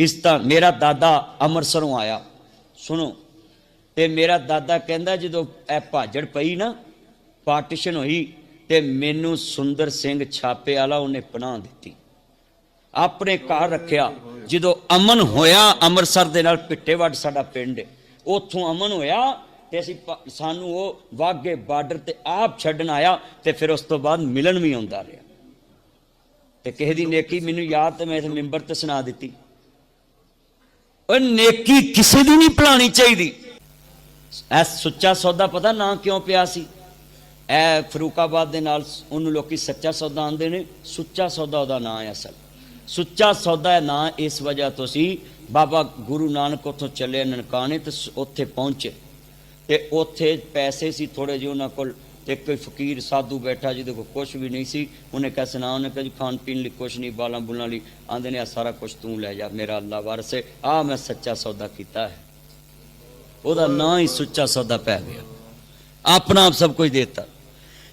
ਇਸ ਤਾਂ ਮੇਰਾ ਦਾਦਾ ਅੰਮ੍ਰਿਤਸਰੋਂ ਆਇਆ। ਸੁਣੋ, ਤੇ ਮੇਰਾ ਦਾਦਾ ਕਹਿੰਦਾ ਜਦੋਂ ਇਹ ਭਾਜੜ ਪਈ ਨਾ, ਪਾਰਟੀਸ਼ਨ ਹੋਈ, ਤੇ ਮੈਨੂੰ ਸੁੰਦਰ ਸਿੰਘ ਛਾਪੇ ਵਾਲਾ ਉਹਨੇ ਪਨਾਹ ਦਿੱਤੀ। ਆਪਣੇ ਘਰ ਰੱਖਿਆ। ਜਦੋਂ ਅਮਨ ਹੋਇਆ ਅੰਮ੍ਰਿਤਸਰ ਦੇ ਨਾਲ ਪਿੱਟੇਵੱਡ ਸਾਡਾ ਪਿੰਡ ਉੱਥੋਂ ਅਮਨ ਹੋਇਆ ਤੇ ਅਸੀਂ ਸਾਨੂੰ ਉਹ ਵਾਗੇ ਬਾਰਡਰ ਤੇ ਆਪ ਛੱਡਣ ਆਇਆ ਤੇ ਫਿਰ ਉਸ ਤੋਂ ਬਾਅਦ ਮਿਲਣ ਵੀ ਆਉਂਦਾ ਰਿਹਾ। ਤੇ ਕਿਸੇ ਦੀ ਨੇਕੀ ਮੈਨੂੰ ਯਾਦ ਤੇ ਮੈਂ ਇਸ ਮੈਂਬਰ ਤੇ ਸੁਣਾ ਦਿੱਤੀ। ਉਹ ਨੇਕੀ ਕਿਸੇ ਦੀ ਨਹੀਂ ਭੁਲਾਣੀ ਚਾਹੀਦੀ। ਐ ਸੁੱਚਾ ਸੌਦਾ ਪਤਾ ਨਾ ਕਿਉਂ ਪਿਆ ਸੀ? ਇਹ ਫਰੂਕਾਬਾਦ ਦੇ ਨਾਲ ਉਹਨੂੰ ਲੋਕੀ ਸੱਚਾ ਸੌਦਾ ਆਂਦੇ ਨੇ, ਸੁੱਚਾ ਸੌਦਾ ਉਹਦਾ ਨਾਂ ਹੈ ਅਸਲ। ਸੁੱਚਾ ਸੌਦਾ ਦਾ ਨਾਂ ਇਸ ਵਜ੍ਹਾ ਤੋਂ ਸੀ, ਬਾਬਾ ਗੁਰੂ ਨਾਨਕ ਉੱਥੋਂ ਚੱਲੇ ਨਨਕਾਣੇ ਤੇ ਸ- ਉੱਥੇ ਪਹੁੰਚੇ। ਤੇ ਉੱਥੇ ਪੈਸੇ ਸੀ ਥੋੜੇ ਜਿਹੇ ਉਹਨਾਂ ਕੋਲ ਇੱਕ ਕੋਈ ਫਕੀਰ ਸਾਧੂ ਬੈਠਾ ਜਿਹਦੇ ਕੋਲ ਕੁਝ ਵੀ ਨਹੀਂ ਸੀ। ਉਹਨੇ ਕਿਹਾ, ਸੁਣਾ। ਉਹਨੇ ਕਿਹਾ, ਜੀ, ਖਾਣ ਪੀਣ ਲਈ ਕੁਝ ਨਹੀਂ, ਬਾਲਾਂ ਬੁਲਾਂ ਲਈ। ਆਂਦੇ ਨੇ, ਆ ਸਾਰਾ ਕੁਝ ਤੂੰ ਲੈ ਜਾ, ਮੇਰਾ ਅੱਲਾ ਵਾਰਸ ਹੈ ਆ ਮੈਂ ਸੱਚਾ ਸੌਦਾ ਕੀਤਾ ਹੈ। ਉਹਦਾ ਨਾਂ ਹੀ ਸੁੱਚਾ ਸੌਦਾ ਪੈ ਗਿਆ। ਆਪਣਾ ਆਪ ਸਭ ਕੁਝ ਦਿੱਤਾ।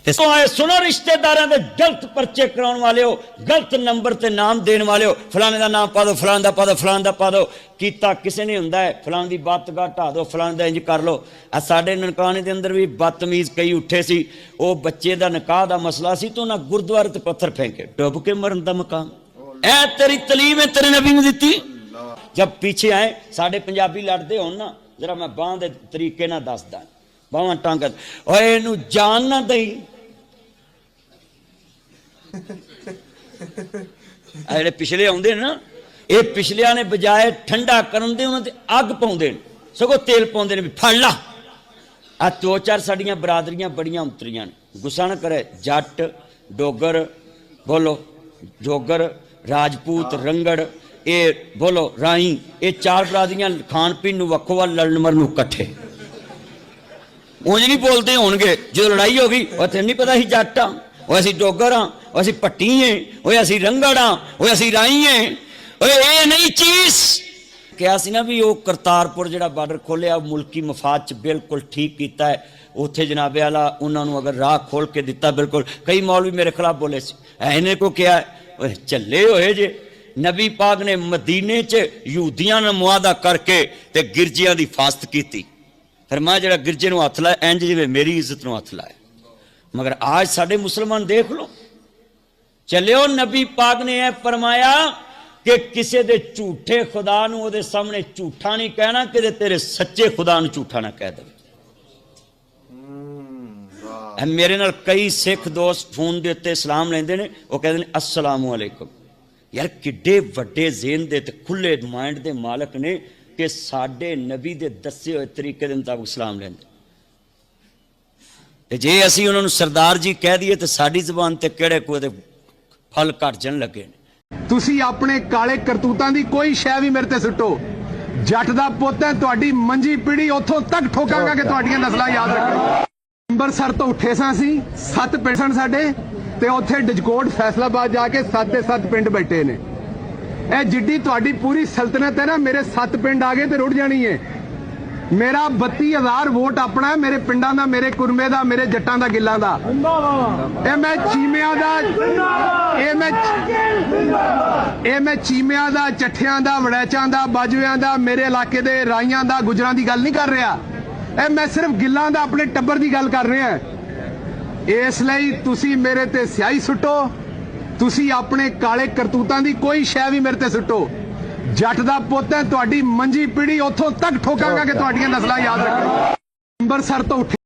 ਤੇ ਸੋ ਸੁਣੋ ਰਿਸ਼ਤੇਦਾਰਾਂ ਦੇ ਗਲਤ ਪਰਚੇ ਕਰਾਉਣ ਵਾਲਿਓ, ਗਲਤ ਨੰਬਰ ਤੇ ਨਾਮ ਦੇਣ ਵਾਲਿਓ, ਫਲਾਣੇ ਦਾ ਨਾਮ ਪਾ ਦਿਓ, ਫਲਾਣ ਦਾ ਪਾ ਦਿਓ, ਫਲਾਣ ਦਾ ਪਾ ਦਿਓ। ਕੀਤਾ ਕਿਸੇ ਨੇ ਹੁੰਦਾ ਹੈ, ਫਲਾਣ ਦੀ ਬਾਤ ਢਾ ਦਿਓ, ਫਲਾਣ ਦਾ ਇੰਜ ਕਰ ਲਓ। ਆ ਸਾਡੇ ਨਨਕਾਣੇ ਦੇ ਅੰਦਰ ਵੀ ਬਦਤਮੀਜ਼ ਕਈ ਉੱਠੇ ਸੀ। ਉਹ ਬੱਚੇ ਦਾ ਨਿਕਾਹ ਦਾ ਮਸਲਾ ਸੀ ਤਾਂ ਉਹਨਾਂ ਗੁਰਦੁਆਰੇ ਤੇ ਪੱਥਰ ਫੇਂਕੇ, ਡੁੱਬ ਕੇ ਮਰਨ ਦਾ ਮਕਾਮ। ਐ ਤੇਰੀ ਤਲੀਮ ਹੈ, ਤੇਰੇ ਨਬੀ ਨੇ ਦਿੱਤੀ। ਜਦ ਪਿੱਛੇ ਆਏ, ਸਾਡੇ ਪੰਜਾਬੀ ਲੜਦੇ ਹੋਣ ਨਾ, ਜਰਾ ਮੈਂ ਬਾਹ ਦੇ ਤਰੀਕੇ ਨਾਲ ਦੱਸਦਾ। ਬਾਹਾਂ ਟਾਂਗ ਓਏ, ਇਹਨੂੰ ਜਾਨ ਨਾ ਦਈ। ਆ ਜਿਹੜੇ ਪਿਛਲੇ ਆਉਂਦੇ ਨੇ ਨਾ ਇਹ ਪਿਛਲਿਆਂ ਨੇ ਬਜਾਏ ਠੰਡਾ ਕਰਨ ਦੇ ਉਹਨਾਂ ਤੇ ਅੱਗ ਪਾਉਂਦੇ ਨੇ ਸਗੋਂ ਤੇਲ ਪਾਉਂਦੇ ਨੇ ਵੀ ਫੜ ਲਾ। ਆ ਦੋ ਚਾਰ ਸਾਡੀਆਂ ਬਰਾਦਰੀਆਂ ਬੜੀਆਂ ਉਤਰੀਆਂ ਨੇ। ਗੁੱਸਾ ਨਾ ਕਰੇ ਜੱਟ ਡੋਗਰ ਬੋਲੋ ਜੋਗਰ ਰਾਜਪੂਤ ਰੰਗੜ ਇਹ ਬੋਲੋ ਰਾਈ ਇਹ ਚਾਰ ਬਰਾਦਰੀਆਂ ਖਾਣ ਪੀਣ ਨੂੰ ਵੱਖੋ ਵੱਖ ਲੜਨ ਮਰਨ ਨੂੰ ਇਕੱਠੇ। ਉਂਝ ਨਹੀਂ ਬੋਲਦੇ ਹੋਣਗੇ ਜਦੋਂ ਲੜਾਈ ਹੋ ਗਈ ਉੱਥੇ ਨਹੀਂ ਪਤਾ ਸੀ ਜੱਟ ਆ ਉਹ ਅਸੀਂ ਡੋਗਰ ਆ ਉਹ ਅਸੀਂ ਪੱਟੀ ਏ ਓਏ ਅਸੀਂ ਰੰਗੜ ਆ, ਓਏ ਅਸੀਂ ਰਾਈ ਏ ਓਏ ਇਹ ਨਹੀਂ ਚੀਜ਼। ਕਿਹਾ ਸੀ ਨਾ ਵੀ ਉਹ ਕਰਤਾਰਪੁਰ ਜਿਹੜਾ ਬਾਰਡਰ ਖੋਲਿਆ ਮੁਲਕੀ ਮਫਾਦ ਚ ਬਿਲਕੁਲ ਠੀਕ ਕੀਤਾ ਹੈ। ਉੱਥੇ ਜਨਾਬੇ ਵਾਲਾ ਉਹਨਾਂ ਨੂੰ ਅਗਰ ਰਾਹ ਖੋਲ ਕੇ ਦਿੱਤਾ ਬਿਲਕੁਲ। ਕਈ ਮੌਲਵੀ ਮੇਰੇ ਖਿਲਾਫ ਬੋਲੇ ਸੀ। ਇਹਨੇ ਕੋ ਕਿਹਾ ਓਏ ਚੱਲੇ ਹੋਏ ਜੇ। ਨਬੀ ਪਾਕ ਨੇ ਮਦੀਨੇ ਚ ਯਹੂਦੀਆਂ ਨਾਲ ਮੁਆਦਾ ਕਰਕੇ ਤੇ ਗਿਰਜੀਆਂ ਦੀ ਫਾਸਤ ਕੀਤੀ। ਫਰਮਾਇਆ ਜਿਹੜਾ ਗਿਰਜੇ ਨੂੰ ਹੱਥ ਲਾਇਆ, ਇੰਜ ਜਿਵੇਂ ਮੇਰੀ ਇੱਜ਼ਤ ਨੂੰ ਹੱਥ ਲਾਇਆ। ਮਗਰ ਆਜ ਸਾਡੇ ਮੁਸਲਮਾਨ ਦੇਖ ਲਓ। ਚੱਲਿਓ ਨਬੀ ਪਾਕ ਨੇ ਇਹ ਫਰਮਾਇਆ ਕਿ ਕਿਸੇ ਦੇ ਝੂਠੇ ਖੁਦਾ ਨੂੰ ਉਹਦੇ ਸਾਹਮਣੇ ਝੂਠਾ ਨਹੀਂ ਕਹਿਣਾ ਕਿਤੇ ਤੇਰੇ ਸੱਚੇ ਖੁਦਾ ਨੂੰ ਝੂਠਾ ਨਾ ਕਹਿ ਦੇਵੇ। ਮੇਰੇ ਨਾਲ ਕਈ ਸਿੱਖ ਦੋਸਤ ਫੋਨ ਦੇ ਉੱਤੇ ਸਲਾਮ ਲੈਂਦੇ ਨੇ ਉਹ ਕਹਿੰਦੇ ਨੇ ਅਸਲਾਮੁ ਅਲੈਕੁਮ। ਯਾਰ ਕਿੱਡੇ ਵੱਡੇ ਜ਼ੇਨ ਦੇ ਤੇ ਖੁੱਲੇ ਮਾਈਂਡ ਦੇ ਮਾਲਕ ਨੇ ਕਿ ਸਾਡੇ ਨਬੀ ਦੇ ਦੱਸੇ ਹੋਏ ਤਰੀਕੇ ਦੇ ਮੁਤਾਬਕ ਸਲਾਮ ਲੈਂਦੇ। ਤੇ ਜੇ ਅਸੀਂ ਉਹਨਾਂ ਨੂੰ ਸਰਦਾਰ ਜੀ ਕਹਿ ਦਈਏ ਤੇ ਸਾਡੀ ਜ਼ੁਬਾਨ ਤੇ ਕਿਹੜੇ ਕੋਈ ਫਲ ਘਟ ਲੱਗੇ ਨੇ। ਤੁਸੀਂ ਆਪਣੇ ਕਾਲੇ ਕਰਤੂਤਾਂ ਦੀ ਕੋਈ ਸ਼ੈ ਵੀ ਮੇਰੇ ਤੇ ਸੁੱਟੋ। ਜੱਟ ਦਾ ਪੁੱਤ ਹੈ, ਤੁਹਾਡੀ ਮੰਜੀ ਪੀੜੀ ਉੱਥੋਂ ਤੱਕ ਠੋਕਾਂਗਾ ਕਿ ਤੁਹਾਡੀਆਂ ਨਸਲਾਂ ਯਾਦ ਰੱਖਣ। ਅੰਮ੍ਰਿਤਸਰ ਤੋਂ ਉੱਠੇ ਸਾਂ ਅਸੀਂ, ਸੱਤ ਪਿੰਡ ਸਨ ਸਾਡੇ, ਤੇ ਉੱਥੇ ਡਿਜਕੋਟ ਫੈਸਲਾਬਾਦ ਜਾ ਕੇ ਸੱਤ ਦੇ ਸੱਤ ਪਿੰਡ ਬੈਠੇ ਨੇ। ਇਹ ਜਿੱਡੀ ਤੁਹਾਡੀ ਪੂਰੀ ਸਲਤਨਤ ਹੈ ਨਾ, ਮੇਰੇ ਸੱਤ ਪਿੰਡ ਆ ਗਏ ਤੇ ਰੁੜ ਜਾਣੀ ਹੈ ਮੇਰਾ 32000 ਵੋਟ ਆਪਣਾ ਹੈ, ਮੇਰੇ ਪਿੰਡਾਂ ਦਾ, ਮੇਰੇ ਕੁਰਮੇ ਦਾ, ਮੇਰੇ ਜੱਟਾਂ ਦਾ, ਗਿੱਲਾਂ ਦਾ। ਇਹ ਮੈਂ ਚੀਮਿਆਂ ਦਾ, ਇਹ ਮੈਂ ਇਹ ਮੈਂ ਚੀਮਿਆਂ ਦਾ, ਚੱਠਿਆਂ ਦਾ, ਵੜੈਚਾਂ ਦਾ ਬਾਜੂਆਂ ਦਾ, ਮੇਰੇ ਇਲਾਕੇ ਦੇ ਰਾਈਆਂ ਦਾ, ਗੁਜਰਾਂ ਦੀ ਗੱਲ ਨਹੀਂ ਕਰ ਰਿਹਾ। ਇਹ ਮੈਂ ਸਿਰਫ ਗਿੱਲਾਂ ਦਾ, ਆਪਣੇ ਟੱਬਰ ਦੀ ਗੱਲ ਕਰ ਰਿਹਾ। ਇਸ ਲਈ ਤੁਸੀਂ ਮੇਰੇ ਤੇ ਸਿਆਹੀ ਸੁੱਟੋ। ਤੁਸੀਂ ਆਪਣੇ ਕਾਲੇ ਕਰਤੂਤਾਂ ਦੀ ਕੋਈ ਸ਼ੈ ਵੀ ਮੇਰੇ ਤੇ ਸੁੱਟੋ। ਜੱਟ ਦਾ ਪੁੱਤ ਹੈ ਤੁਹਾਡੀ ਮੰਜੀ ਪੀੜੀ ਉੱਥੋਂ ਤੱਕ ਠੋਕਾਂਗਾ ਕਿ ਤੁਹਾਡੀਆਂ ਨਸਲਾਂ ਯਾਦ ਰੱਖਣ। ਅੰਮ੍ਰਿਤਸਰ ਤੋਂ ਉੱਠੇ।